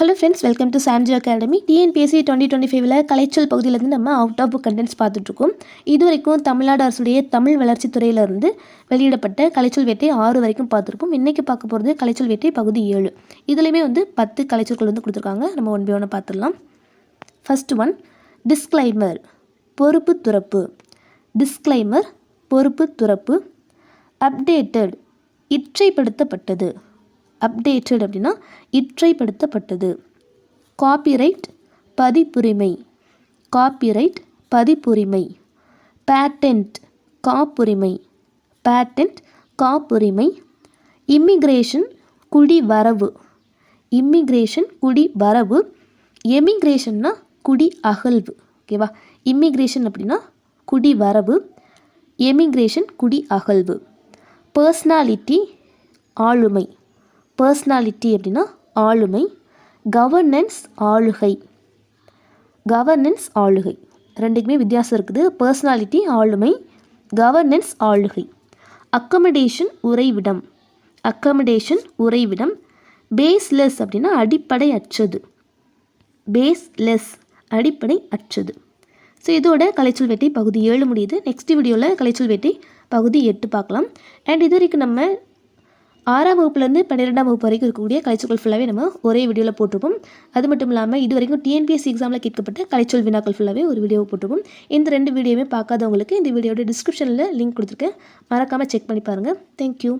Hello friends welcome to Samji academy TNPSC twenty twenty ஃபைவ்ல கலைச்சல் பகுதியிலேருந்து நம்ம அவுட் ஆஃப் புக் கண்டென்ட்ஸ் பார்த்துட்ருக்கோம். இது வரைக்கும் தமிழ்நாடு அரசுடைய தமிழ் வளர்ச்சி துறையிலிருந்து வெளியிடப்பட்ட கலைச்சொல் வேட்டை ஆறு வரைக்கும் பார்த்துருக்கோம் இன்றைக்கி பார்க்க போகிறது கலைச்சொல் வேட்டை பகுதி ஏழு. இதுலேயுமே வந்து பத்து கலைச்சொற்கள் வந்து கொடுத்துருக்காங்க. நம்ம ஒன் பை ஒன்று பார்த்துடலாம். ஃபஸ்ட் ஒன் டிஸ்க்ளைமர் பொறுப்பு துறப்பு. டிஸ்க்ளைமர் பொறுப்பு துறப்பு. அப்டேட்டட் இற்றைப்படுத்தப்பட்டது அப்டேட்டட் அப்படின்னா இற்றைப்படுத்தப்பட்டது. காப்பிரைட் பதிப்புரிமை. காப்பிரைட் பதிப்புரிமை. பேட்டன்ட் காப்புரிமை. பேட்டன்ட் காப்புரிமை. இம்மிக்ரேஷன் குடி வரவு இம்மிக்ரேஷன் குடி வரவு எமிக்ரேஷன்னா குடி அகழ்வு. ஓகேவா இம்மிக்ரேஷன் அப்படின்னா குடி வரவு எமிக்ரேஷன் குடி அகழ்வு. பர்சனாலிட்டி ஆளுமை. பர்சனாலிட்டி அப்படின்னா ஆளுமை கவர்னன்ஸ் ஆளுகை. கவர்னன்ஸ் ஆளுகை. ரெண்டுக்குமே வித்தியாசம் இருக்குது. பர்சனாலிட்டி ஆளுமை கவர்னன்ஸ் ஆளுகை. அக்கமடேஷன் உறைவிடம். அக்கமடேஷன் உறைவிடம். பேஸ்லெஸ் அப்படின்னா அடிப்படை அற்றது. பேஸ்லெஸ் அடிப்படை அற்றது. ஸோ இதோட கலைச்சொல் வேட்டை பகுதி ஏழு முடியுது. நெக்ஸ்ட் வீடியோவில் கலைச்சொல் வேட்டை பகுதி எட்டு பார்க்கலாம். அண்ட் இது வரைக்கும் நம்ம ஆறாம் வகுப்புலேருந்து பன்னிரெண்டாம் வகுப்பு வரைக்கும் இருக்கக்கூடிய கலைச்சொல் ஃபுல்லாகவே நம்ம ஒரே வீடியோவில் போட்டிருப்போம். அது மட்டும் இல்லாமல் இது வரைக்கும் டிஎன்பிஎஸ்சி எக்ஸாமில் கேட்கப்பட்ட கலைச்சொல் வினாக்கள் ஃபுல்லாகவே ஒரு வீடியோ போட்டிருப்போம். இந்த ரெண்டு வீடியோவுமே பார்க்காதவங்களுக்கு இந்த வீடியோட டிஸ்கிரிப்ஷனில் லிங்க் கொடுத்துருக்கேன். மறக்காமல் செக் பண்ணி பாருங்கள் தேங்க்யூ